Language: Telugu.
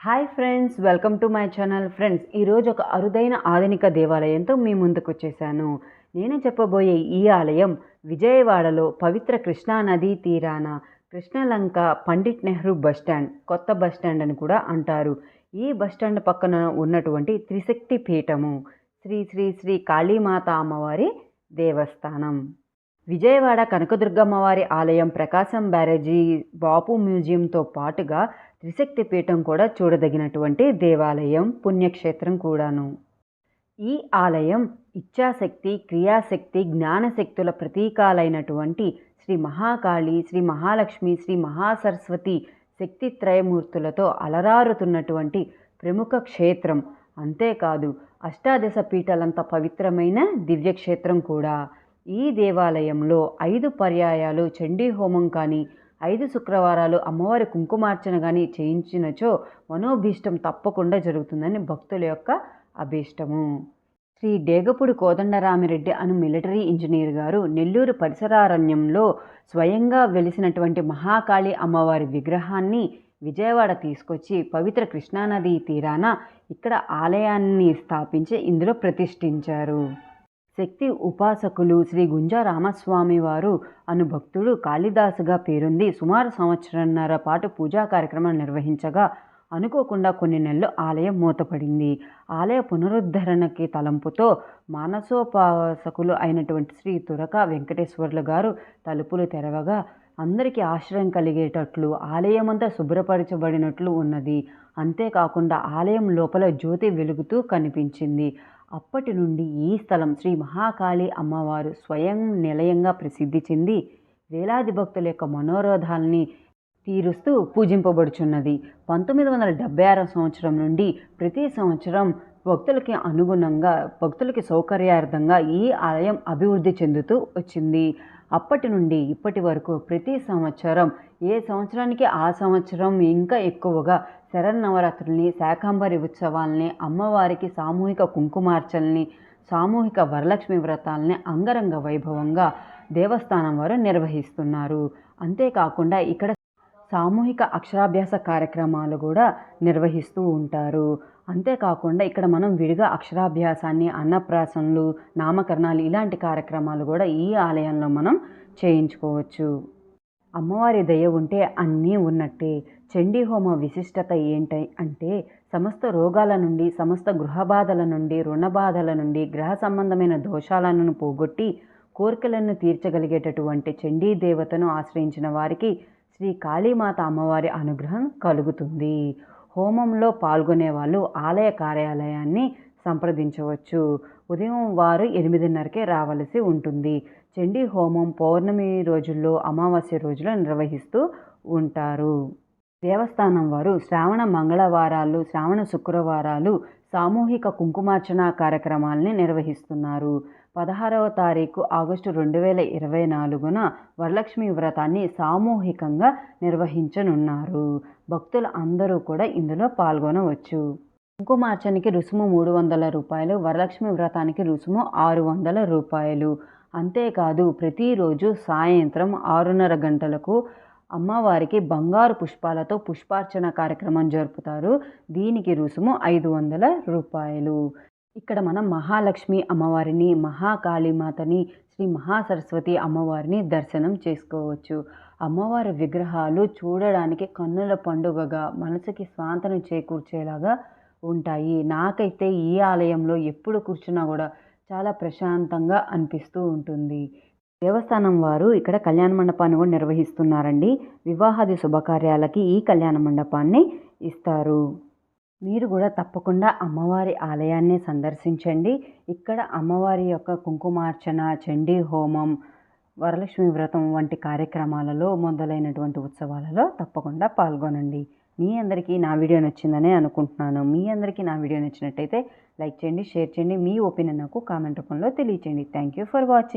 Hi friends welcome to my channel. Friends ఈరోజు ఒక అరుదైన ఆధునిక దేవాలయంతో మీ ముందుకు వచ్చేసాను. నేను చెప్పబోయే ఈ ఆలయం విజయవాడలో పవిత్ర కృష్ణా నదీ తీరాన కృష్ణలంక పండిట్ నెహ్రూ బస్టాండ్ కొత్త బస్టాండ్ అని కూడా అంటారు. ఈ బస్టాండ్ పక్కన ఉన్నటువంటి త్రిశక్తి పీఠము శ్రీ శ్రీ శ్రీ కాళీమాత అమ్మవారి దేవస్థానం. విజయవాడ కనకదుర్గమ్మవారి ఆలయం ప్రకాశం బ్యారేజీ బాపు మ్యూజియంతో పాటుగా త్రిశక్తి పీఠం కూడా చూడదగినటువంటి దేవాలయం పుణ్యక్షేత్రం కూడాను. ఈ ఆలయం ఇచ్ఛాశక్తి క్రియాశక్తి జ్ఞానశక్తుల ప్రతీకాలైనటువంటి శ్రీ మహాకాళి శ్రీ మహాలక్ష్మి శ్రీ మహాసరస్వతి శక్తి త్రయమూర్తులతో అలరారుతున్నటువంటి ప్రముఖ క్షేత్రం. అంతేకాదు అష్టాదశ పీఠలంత పవిత్రమైన దివ్యక్షేత్రం కూడా. ఈ దేవాలయంలో ఐదు పర్యాయాలు చండీ హోమం కానీ ఐదు శుక్రవారాలు అమ్మవారి కుంకుమార్చన కానీ చేయించినచో మనోభీష్టం తప్పకుండా జరుగుతుందని భక్తుల యొక్క అభీష్టము. శ్రీ డేగపూడి కోదండరామిరెడ్డి అను మిలిటరీ ఇంజనీర్ గారు నెల్లూరు పరిసరారణ్యంలో స్వయంగా వెలిసినటువంటి మహాకాళి అమ్మవారి విగ్రహాన్ని విజయవాడ తీసుకొచ్చి పవిత్ర కృష్ణానది తీరాన ఇక్కడ ఆలయాన్ని స్థాపించి ఇందులో ప్రతిష్ఠించారు. శక్తి ఉపాసకులు శ్రీ గుంజారామస్వామి వారు అను భక్తుడు కాళిదాసుగా పేరుంది సుమారు సంవత్సరంన్నర పాటు పూజా కార్యక్రమం నిర్వహించగా అనుకోకుండా కొన్ని నెలలు ఆలయం మూతపడింది. ఆలయ పునరుద్ధరణకి తలంపుతో మానసోపాసకులు అయినటువంటి శ్రీ తురక వెంకటేశ్వర్లు గారు తలుపులు తెరవగా అందరికీ ఆశ్రయం కలిగేటట్లు ఆలయమంతా శుభ్రపరచబడినట్లు ఉన్నది. అంతేకాకుండా ఆలయం లోపల జ్యోతి వెలుగుతూ కనిపించింది. అప్పటి నుండి ఈ స్థలం శ్రీ మహాకాళి అమ్మవారు స్వయం నిలయంగా ప్రసిద్ధి చెంది వేలాది భక్తుల యొక్క మనోరోధాల్ని తీరుస్తూ పూజింపబడుచున్నది. పంతొమ్మిది వందల డెబ్బై ఆరో సంవత్సరం నుండి ప్రతి సంవత్సరం భక్తులకి అనుగుణంగా భక్తులకి సౌకర్యార్థంగా ఈ ఆలయం అభివృద్ధి చెందుతూ వచ్చింది. అప్పటి నుండి ఇప్పటి వరకు ప్రతి సంవత్సరం ఏ సంవత్సరానికి ఆ సంవత్సరం ఇంకా ఎక్కువగా శరన్నవరాత్రుల్ని శాకాంబరి ఉత్సవాల్ని అమ్మవారికి సామూహిక కుంకుమార్చల్ని సామూహిక వరలక్ష్మి వ్రతాలని అంగరంగ వైభవంగా దేవస్థానం వారు నిర్వహిస్తున్నారు. అంతేకాకుండా ఇక్కడ సామూహిక అక్షరాభ్యాస కార్యక్రమాలు కూడా నిర్వహిస్తూ ఉంటారు. అంతేకాకుండా ఇక్కడ మనం విడిగా అక్షరాభ్యాసాన్ని అన్నప్రాసనలు నామకరణాలు ఇలాంటి కార్యక్రమాలు కూడా ఈ ఆలయంలో మనం చేయించుకోవచ్చు. అమ్మవారి దయ ఉంటే అన్నీ ఉన్నట్టే. చండీ హోమ విశిష్టత ఏంటి అంటే సమస్త రోగాల నుండి సమస్త గృహబాధల నుండి రుణబాధల నుండి గ్రహ సంబంధమైన దోషాలను పోగొట్టి కోరికలను తీర్చగలిగేటటువంటి చండీ దేవతను ఆశ్రయించిన వారికి శ్రీ కాళీమాత అమ్మవారి అనుగ్రహం కలుగుతుంది. హోమంలో పాల్గొనే వాళ్ళు ఆలయ కార్యాలయాన్ని సంప్రదించవచ్చు. ఉదయం వారు ఎనిమిదిన్నరకే రావలసి ఉంటుంది. చండీ హోమం పౌర్ణమి రోజుల్లో అమావాస్య రోజులో నిర్వహిస్తూ ఉంటారు. దేవస్థానం వారు శ్రావణ మంగళవారాలు శ్రావణ శుక్రవారాలు సామూహిక కుంకుమార్చన కార్యక్రమాల్ని నిర్వహిస్తున్నారు. పదహారవ తారీఖు ఆగస్టు రెండు వేల ఇరవై నాలుగున వరలక్ష్మి వ్రతాన్ని సామూహికంగా నిర్వహించనున్నారు. భక్తులు అందరూ కూడా ఇందులో పాల్గొనవచ్చు. కుంకుమార్చనకి రుసుము మూడు వందల రూపాయలు వరలక్ష్మి వ్రతానికి రుసుము ఆరు వందల రూపాయలు. అంతేకాదు ప్రతిరోజు సాయంత్రం ఆరున్నర గంటలకు అమ్మవారికి బంగారు పుష్పాలతో పుష్పార్చన కార్యక్రమం జరుపుతారు. దీనికి రుసుము ఐదు వందల రూపాయలు. ఇక్కడ మనం మహాలక్ష్మి అమ్మవారిని మహాకాళీమాతని శ్రీ మహాసరస్వతి అమ్మవారిని దర్శనం చేసుకోవచ్చు. అమ్మవారి విగ్రహాలు చూడడానికి కన్నుల పండుగగా మనసుకి స్వాంతన చేకూర్చేలాగా ఉంటాయి. నాకైతే ఈ ఆలయంలో ఎప్పుడు కూర్చున్నా కూడా చాలా ప్రశాంతంగా అనిపిస్తూ ఉంటుంది. దేవస్థానం వారు ఇక్కడ కళ్యాణ మండపాన్ని కూడా నిర్వహిస్తున్నారండి. వివాహాది శుభకార్యాలకి ఈ కళ్యాణ మండపాన్ని ఇస్తారు. మీరు కూడా తప్పకుండా అమ్మవారి ఆలయాన్ని సందర్శించండి. ఇక్కడ అమ్మవారి యొక్క కుంకుమార్చన చండీ హోమం వరలక్ష్మి వ్రతం వంటి కార్యక్రమాలలో మొదలైనటువంటి ఉత్సవాలలో తప్పకుండా పాల్గొనండి. మీ అందరికీ నా వీడియో నచ్చిందనే అనుకుంటున్నాను. మీ అందరికీ నా వీడియో నచ్చినట్టయితే లైక్ చేయండి షేర్ చేయండి. మీ ఒపీనియన్ నాకు కామెంట్ రూపంలో తెలియచేయండి. Thank you for watching.